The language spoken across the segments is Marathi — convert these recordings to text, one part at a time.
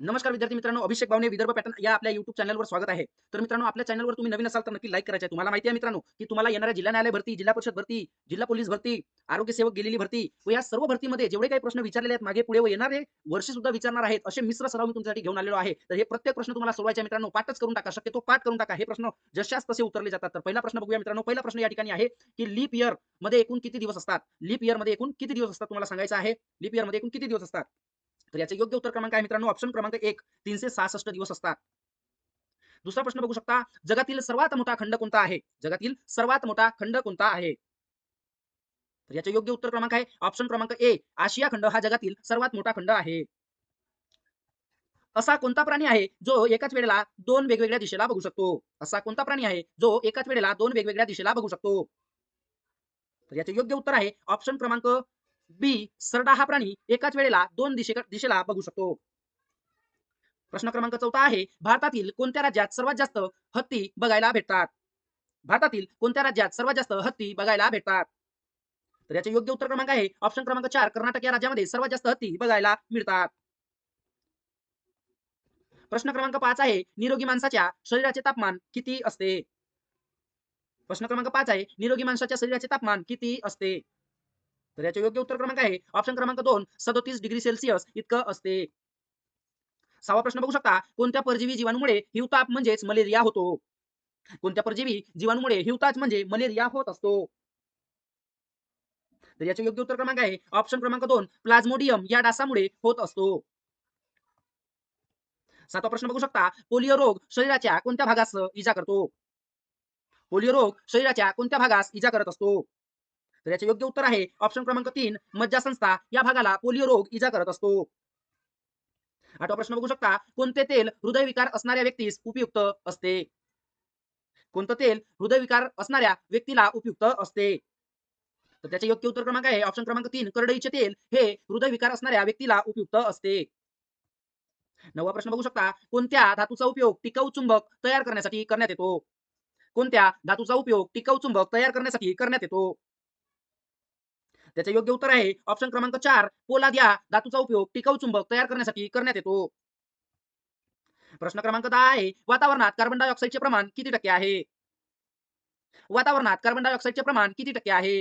नमस्कार विद्यार्थी मित्रांनो अभिषेक भावने विदर्भ पॅटर्न या आपल्या युट्यूब चॅनलवर स्वागत आहे. तर मित्रांनो आपल्या चॅनलवर तुम्ही नवीन असाल तर नक्की लाईक करायचे तुम्हाला माहिती आहे मित्रांनो की तुम्हाला येणाऱ्या जिल्हा न्यायालय भरती जिल्हा परिषद भरती जिल्हा पोलीस भरती आरोग्य सेवक गेलेली भरती व या सर्व भरतीमध्ये जेवढे काही प्रश्न विचारलेले आहेत मागे पुढे व येणारे वर्ष सुद्धा विचारणार आहेत असे मिश्र सराव मी तुमच्यासाठी घेऊन आलेलो आहे. तर हे प्रत्येक प्रश्न तुम्हाला सोडवायचे मित्रांनो पाठच करून टाका शक्यतो पाठ करून टाका. हे प्रश्न जशाच तसे उतरले जातात. तर पहिला प्रश्न बघूया मित्रांनो पहिला प्रश्न या ठिकाणी आहे की लीप इयरमध्ये एकूण किती दिवस असतात? लीप इयरमध्ये एकूण किती दिवस असतात? तुम्हाला सांगायचं आहे. लीप इयरमध्ये एकूण किती दिवस असतात? तर याचे योग्य उत्तर क्रमांक आहे मित्रांनो. ऑप्शन क्रमांक एक तीनशे सहासष्ट दिवस असतात. दुसरा प्रश्न बघू शकता. जगातील सर्वात मोठा खंड कोणता आहे? जगातील सर्वात मोठा खंड कोणता आहे? तर याचे योग्य उत्तर क्रमांक आहे. ऑप्शन क्रमांक ए आशिया खंड हा जगातील सर्वात मोठा खंड आहे. असा कोणता प्राणी आहे जो एकाच वेळेला दोन वेगवेगळ्या दिशेला बघू शकतो? असा कोणता प्राणी आहे जो एकाच वेळेला दोन वेगवेगळ्या दिशेला बघू शकतो? तर याचे योग्य उत्तर आहे. ऑप्शन क्रमांक बी सरडा हा प्राणी एकाच वेळेला दोन दिशे दिशेला बघू शकतो. प्रश्न क्रमांक चौथा आहे भारतातील कोणत्या राज्यात सर्वात जास्त हत्ती बघायला भेटतात? भारतातील कोणत्या राज्यात सर्वात जास्त हत्ती बघायला भेटतात? तर याचे योग्य उत्तर क्रमांक आहे ऑप्शन क्रमांक चार कर्नाटक या राज्यामध्ये सर्वात जास्त हत्ती बघायला मिळतात. प्रश्न क्रमांक पाच आहे निरोगी माणसाच्या शरीराचे तापमान किती असते? प्रश्न क्रमांक पाच आहे निरोगी माणसाच्या शरीराचे तापमान किती असते? तर याचे योग्य उत्तर क्रमांक आहे. ऑप्शन क्रमांक दोन सदोतीस डिग्री सेल्सिअस इतकं असते. सहावा प्रश्न बघू शकता कोणत्या परजीवी जीवाणूमुळे हिवताप म्हणजेच मलेरिया होतो? कोणत्या परजीवी जीवाणूमुळे हिवताप म्हणजे मलेरिया होत असतो? तर याचे योग्य उत्तर क्रमांक आहे. ऑप्शन क्रमांक दोन प्लाझ्मोडियम या डासामुळे होत असतो. सातवा प्रश्न बघू शकता पोलिओ रोग शरीराच्या कोणत्या भागास इजा करतो? पोलिओ रोग शरीराच्या कोणत्या भागास इजा करत असतो? तर याचे योग्य उत्तर आहे. ऑप्शन क्रमांक तीन मज्जासंस्था या भागाला पोलिओ रोग इजा करत असतो. आठवा प्रश्न बघू शकता. कोणते तेल हृदयविकार असणाऱ्या व्यक्तीस उपयुक्त असते? कोणतं तेल हृदयविकार असणाऱ्या व्यक्तीला उपयुक्त असते? तर त्याचे योग्य उत्तर क्रमांक आहे. ऑप्शन क्रमांक तीन करडईचे तेल हे हृदयविकार असणाऱ्या व्यक्तीला उपयुक्त असते. नववा प्रश्न बघू शकता. कोणत्या धातूचा उपयोग टिकाऊ चुंबक तयार करण्यासाठी करण्यात येतो? कोणत्या धातूचा उपयोग टिकाऊ चुंबक तयार करण्यासाठी करण्यात येतो? त्याचे योग्य उत्तर आहे. ऑप्शन क्रमांक चार पोलाद या धातूचा उपयोग टिकाऊ चुंबक तयार करण्यासाठी करण्यात येतो. प्रश्न क्रमांक दहा आहे. वातावरणात कार्बन डायऑक्साईडचे प्रमाण किती टक्के आहे? वातावरणात कार्बन डायऑक्साईडचे प्रमाण किती टक्के आहे?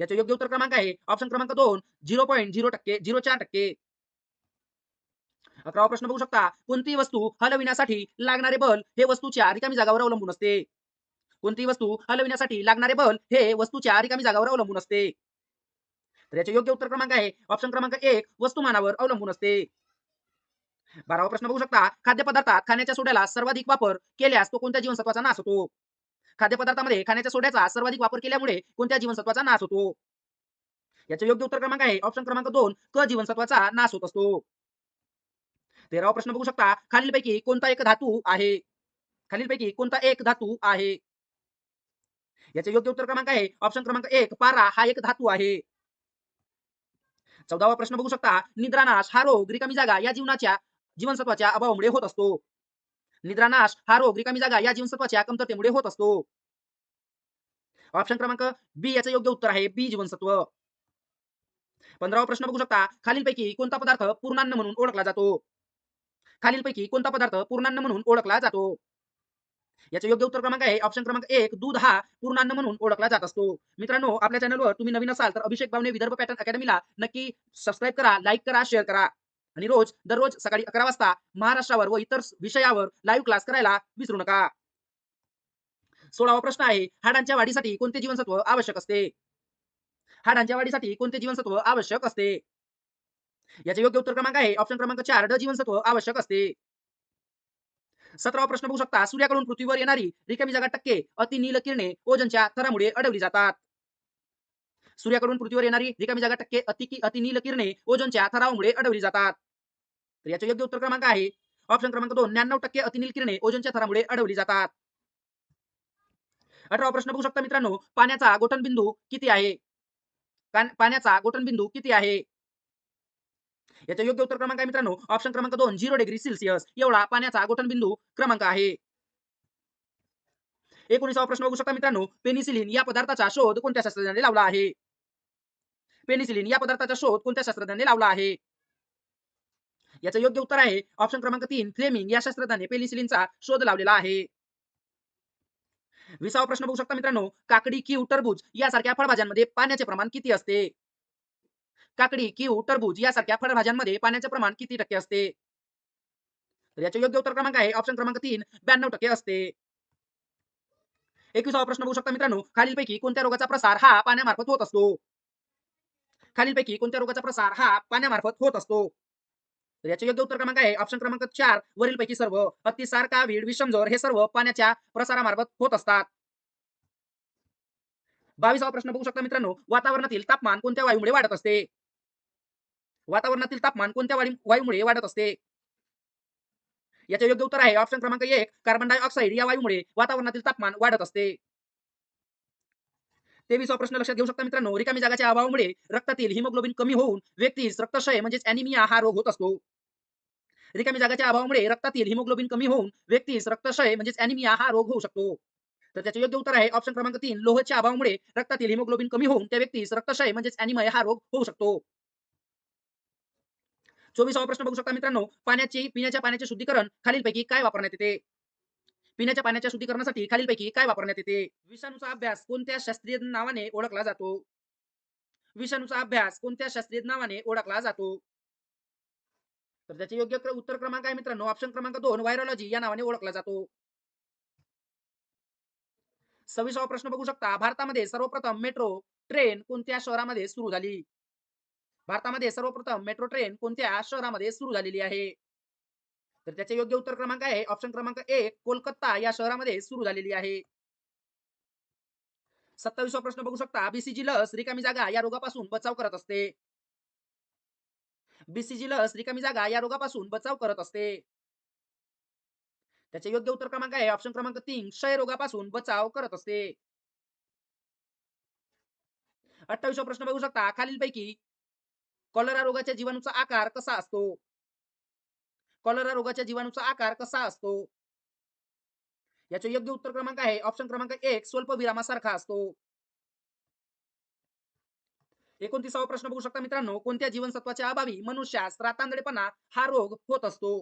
याचे योग्य उत्तर क्रमांक आहे. ऑप्शन क्रमांक दोन झिरो पॉईंट झिरो टक्के झिरो चार टक्के. अकरावा प्रश्न बघू शकता. कोणती वस्तू हलविण्यासाठी लागणारे बल हे वस्तूच्या रिकामी जागावर अवलंबून असते. कोणती वस्तू हलविण्यासाठी लागणारे बल हे वस्तूच्या रिकामी जागावर अवलंबून असते. तर याचे योग्य उत्तर क्रमांक आहे. ऑप्शन क्रमांक एक वस्तुमानावर अवलंबून असते. बारावा प्रश्न बघू शकता. खाद्यपदार्थात खाण्याच्या सोड्याला सर्वाधिक वापर केल्यास तो कोणत्या जीवनसत्वाचा नाश होतो? खाद्यपदार्थामध्ये खाण्याच्या सोड्याचा सर्वाधिक वापर केल्यामुळे कोणत्या जीवनसत्वाचा नाश होतो? याचे योग्य उत्तर क्रमांक आहे. ऑप्शन क्रमांक दोन क जीवनसत्वाचा नाश होत असतो. तेरावा प्रश्न बघू शकता. खालीलपैकी कोणता एक धातू आहे? खालीलपैकी कोणता एक धातू आहे? याचे योग्य उत्तर क्रमांक आहे. ऑप्शन क्रमांक एक पारा हा एक धातू आहे. चौदावा प्रश्न बघू शकता. निद्रानाश हा रोग रिकामी जागा या जीवनाच्या जीवनसत्वाच्या अभावामुळे होत असतो. निद्रानाश हा रोग रिकामी जागा या जीवनसत्वाच्या कमतरतेमुळे होत असतो. ऑप्शन क्रमांक बी याचं योग्य उत्तर आहे बी जीवनसत्व. पंधरावा प्रश्न बघू शकता. खालीलपैकी कोणता पदार्थ पूर्णान्न म्हणून ओळखला जातो? खालीलपैकी कोणता पदार्थ पूर्णान्न म्हणून ओळखला जातो? याचे योग्य उत्तर क्रमांक आहे. ऑप्शन क्रमांक एक दूध हा पूर्णान्न म्हणून ओळखला जात असतो. मित्रांनो आपल्या चॅनलवर तुम्ही नवीन असाल तर अभिषेक भावने विदर्भ पॅटर्न अकॅडमीला नक्की सबस्क्राईब करा लाईक करा शेअर करा. आणि रोज दररोज सकाळी अकरा वाजता महाराष्ट्रावर व इतर विषयावर लाईव्ह क्लास करायला विसरू नका. सोळावा प्रश्न आहे हाडांच्या वाढीसाठी कोणते जीवनसत्व आवश्यक असते? हाडांच्या वाढीसाठी कोणते जीवनसत्व आवश्यक असते? याचे योग्य उत्तर क्रमांक आहे. ऑप्शन क्रमांक चार ड जीवनसत्व आवश्यक असते. सतरावा प्रश्न बघू शकता. सूर्याकडून पृथ्वीवर येणारी रिकामी जागा टक्के अति नील किरणे ओजनच्या थरामुळे अडवली जातात. सूर्याकडून पृथ्वीवर येणारी रिकामी जागा टक्के अति अति नील किरणे ओझनच्या थरामुळे अडवली जातात. तर याचे योग्य उत्तर क्रमांक आहे. ऑप्शन क्रमांक दोन न्याण्णव टक्के अतिनील किरणे ओझनच्या थरामुळे अडवली जातात. अठरावा प्रश्न बघू शकता मित्रांनो पाण्याचा गोठण बिंदू किती आहे? पाण्याचा गोठण बिंदू किती आहे? याचा योग्य उत्तर क्रमांक आहे मित्रांनो. ऑप्शन क्रमांक दोन झिरो डिग्री सेल्सिअस एवढा पाण्याचा गोठण बिंदू क्रमांक आहे. एकोणीसावा प्रश्न बघू शकता मित्रांनो. पेनिसिलिन या पदार्थाचा शोध कोणत्या शास्त्रज्ञाने लावला आहे? पेनिसिलिन या पदार्थाचा शोध कोणत्या शास्त्रज्ञाने लावला आहे? याचं योग्य उत्तर आहे. ऑप्शन क्रमांक तीन फ्लेमिंग या शास्त्रज्ञाने पेनिसिलिनचा शोध लावलेला आहे. विसावा प्रश्न बघू शकता मित्रांनो. काकडी किव टरबूज यासारख्या फळभाज्यांमध्ये पाण्याचे प्रमाण किती असते? काकडी किऊ टरबूज यासारख्या फळभाज्यांमध्ये पाण्याचे प्रमाण किती टक्के असते? तर याचे योग्य उत्तर क्रमांक आहे ऑप्शन क्रमांक तीन ब्याण्णव टक्के असते. एकविसावा प्रश्न बघू शकता मित्रांनो. खालीलपैकी कोणत्या रोगाचा प्रसार हा पाण्यामार्फत होत असतो? खालीलपैकी कोणत्या रोगाचा प्रसार हा पाण्यामार्फत होत असतो? तर याचे योग्य उत्तर क्रमांक आहे ऑप्शन क्रमांक चार वरीलपैकी सर्व अतिसार कावीळ विषमजोर हे सर्व पाण्याच्या प्रसारामार्फत होत असतात. बावीसावा प्रश्न बघू शकता मित्रांनो. वातावरणातील तापमान कोणत्या वायूमुळे वाढत असते? वातावरणातील तापमान कोणत्या वायूमुळे वाढत असते? याचे योग्य उत्तर आहे. ऑप्शन क्रमांक एक कार्बन डायऑक्साईड या वायूमुळे वातावरणातील तापमान वाढत असते. तेवीसवा प्रश्न लक्षात घेऊ शकता मित्रांनो. रिकामी जागाच्या अभावामुळे रक्तातील हिमोग्लोबिन कमी होऊन व्यक्तीस रक्तक्षय म्हणजेच अॅनिमिया हा रोग होत असतो. रिकामी जागाच्या अभावामुळे रक्तातील हिमोग्लोबिन कमी होऊन व्यक्तीस रक्तक्षय म्हणजेच अॅनिमिया हा रोग होऊ शकतो. तर त्याचे योग्य उत्तर आहे. ऑप्शन क्रमांक तीन लोहच्या अभावामुळे रक्तातील हिमोग्लोबिन कमी होऊन त्या व्यक्तीस रक्तक्षय म्हणजेच अॅनिमय हा रोग होऊ शकतो. चोवीसावा प्रश्न बघू शकता मित्रांनो. पाण्याचे पिण्याच्या पाण्याचे शुद्धीकरण खालीलपैकी काय वापरण्यात येते? पिण्याच्या पाण्याच्या शुद्धीकरणासाठी खालीलपैकी काय वापरण्यात येते? विषाणूचा अभ्यास कोणत्या शास्त्रीय नावाने ओळखला जातो? विषाणूचा अभ्यास कोणत्या शास्त्रीय नावाने ओळखला जातो? तर त्याचे योग्य उत्तर क्रमांक आहे मित्रांनो. ऑप्शन क्रमांक दोन व्हायरोलॉजी या नावाने ओळखला जातो. सव्वीसावा प्रश्न बघू शकता. भारतामध्ये सर्वप्रथम मेट्रो ट्रेन कोणत्या शहरामध्ये सुरू झाली? भारतामध्ये सर्वप्रथम मेट्रो ट्रेन कोणत्या शहरामध्ये सुरू झालेली आहे? तर त्याचे योग्य उत्तर क्रमांक आहे. ऑप्शन क्रमांक एक कोलकाता या शहरामध्ये सुरू झालेली आहे. सत्तावीसवा प्रश्न बघू शकता. बीसीजी लस रिकामी जागा या रोगापासून बचाव करत असते. बीसीजी लस रिकामी जागा या रोगापासून बचाव करत असते. त्याचे योग्य उत्तर क्रमांक आहे. ऑप्शन क्रमांक तीन क्षय रोगापासून बचाव करत असते. अठ्ठावीसवा प्रश्न बघू शकता. खालीलपैकी कॉलरा रोगाच्या जीवाणूचा आकार कसा असतो? कॉलरा रोगाच्या जीवाणूचा आकार कसा असतो? याचे योग्य उत्तर क्रमांक आहे. ऑप्शन क्रमांक एक स्वल्प विरामासारखा असतो. एकोणतीसावा प्रश्न बघू शकता मित्रांनो. कोणत्या जीवनसत्वाच्या अभावी मनुष्यास रातांदळेपणा हा रोग होत असतो?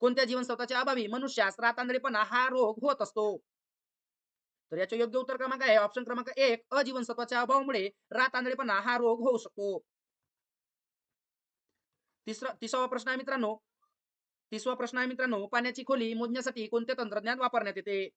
कोणत्या जीवनसत्वाच्या अभावी मनुष्यास रातांदळेपणा हा रोग होत असतो? तर याचे योग्य उत्तर क्रमांक आहे. ऑप्शन क्रमांक एक अजीवनसत्वाच्या अभावामुळे रातांदळेपणा हा रोग होऊ शकतो. तिसरा तिसावा प्रश्न आहे मित्रांनो. तिसवा प्रश्न आहे मित्रांनो पाण्याची खोली मोजण्यासाठी कोणते तंत्रज्ञान वापरण्यात येते?